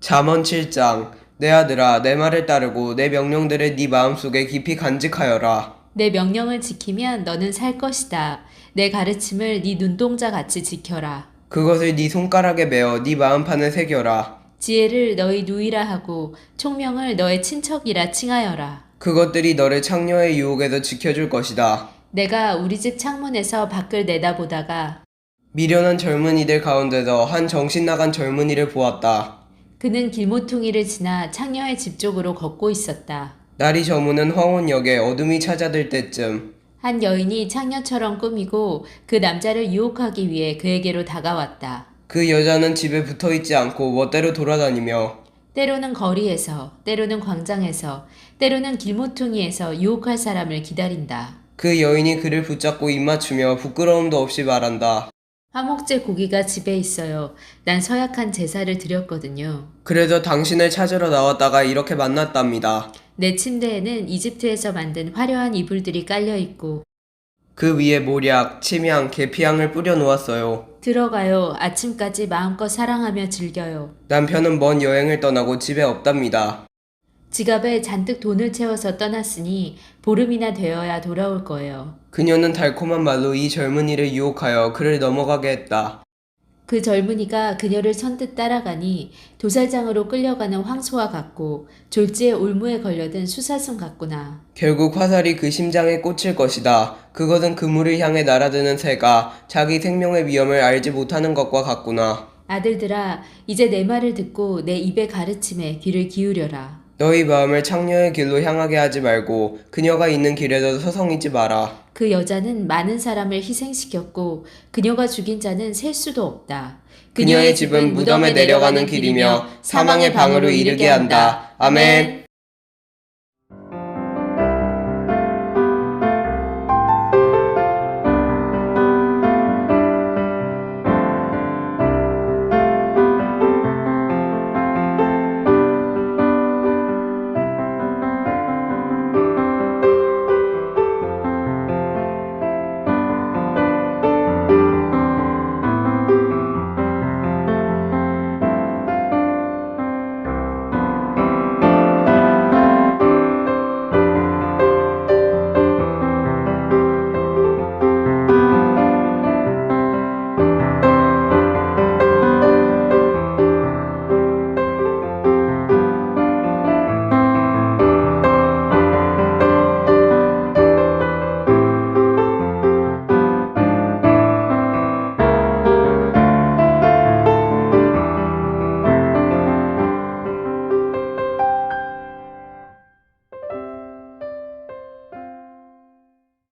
잠언 7장 내 아들아 내 말을 따르고 내 명령들을 네 마음속에 깊이 간직하여라. 내 명령을 지키면 너는 살 것이다. 내 가르침을 네 눈동자 같이 지켜라. 그것을 네 손가락에 메어 네 마음판에 새겨라. 지혜를 너희 누이라 하고 총명을 너의 친척이라 칭하여라. 그것들이 너를 창녀의 유혹에서 지켜줄 것이다. 내가 우리 집 창문에서 밖을 내다보다가 미련한 젊은이들 가운데서 한 정신 나간 젊은이를 보았다. 그는 길모퉁이를 지나 창녀의 집 쪽으로 걷고 있었다. 날이 저무는 황혼역에 어둠이 찾아들 때쯤 한 여인이 창녀처럼 꾸미고 그 남자를 유혹하기 위해 그에게로 다가왔다. 그 여자는 집에 붙어 있지 않고 멋대로 돌아다니며 때로는 거리에서, 때로는 광장에서, 때로는 길모퉁이에서 유혹할 사람을 기다린다. 그 여인이 그를 붙잡고 입맞추며 부끄러움도 없이 말한다. 화목제 고기가 집에 있어요. 난 서약한 제사를 드렸거든요. 그래서 당신을 찾으러 나왔다가 이렇게 만났답니다. 내 침대에는 이집트에서 만든 화려한 이불들이 깔려 있고 그 위에 모략, 침향, 계피향을 뿌려 놓았어요. 들어가요. 아침까지 마음껏 사랑하며 즐겨요. 남편은 먼 여행을 떠나고 집에 없답니다. 지갑에 잔뜩 돈을 채워서 떠났으니 보름이나 되어야 돌아올 거예요. 그녀는 달콤한 말로 이 젊은이를 유혹하여 그를 넘어가게 했다. 그 젊은이가 그녀를 선뜻 따라가니 도살장으로 끌려가는 황소와 같고 졸지에 올무에 걸려든 수사슴 같구나. 결국 화살이 그 심장에 꽂힐 것이다. 그것은 그물을 향해 날아드는 새가 자기 생명의 위험을 알지 못하는 것과 같구나. 아들들아, 이제 내 말을 듣고 내 입의 가르침에 귀를 기울여라. 너희 마음을 창녀의 길로 향하게 하지 말고 그녀가 있는 길에서 서성이지 마라. 그 여자는 많은 사람을 희생시켰고 그녀가 죽인 자는 셀 수도 없다. 그녀의 집은 무덤에 내려가는 길이며 사망의 방으로 이르게 한다. 아멘.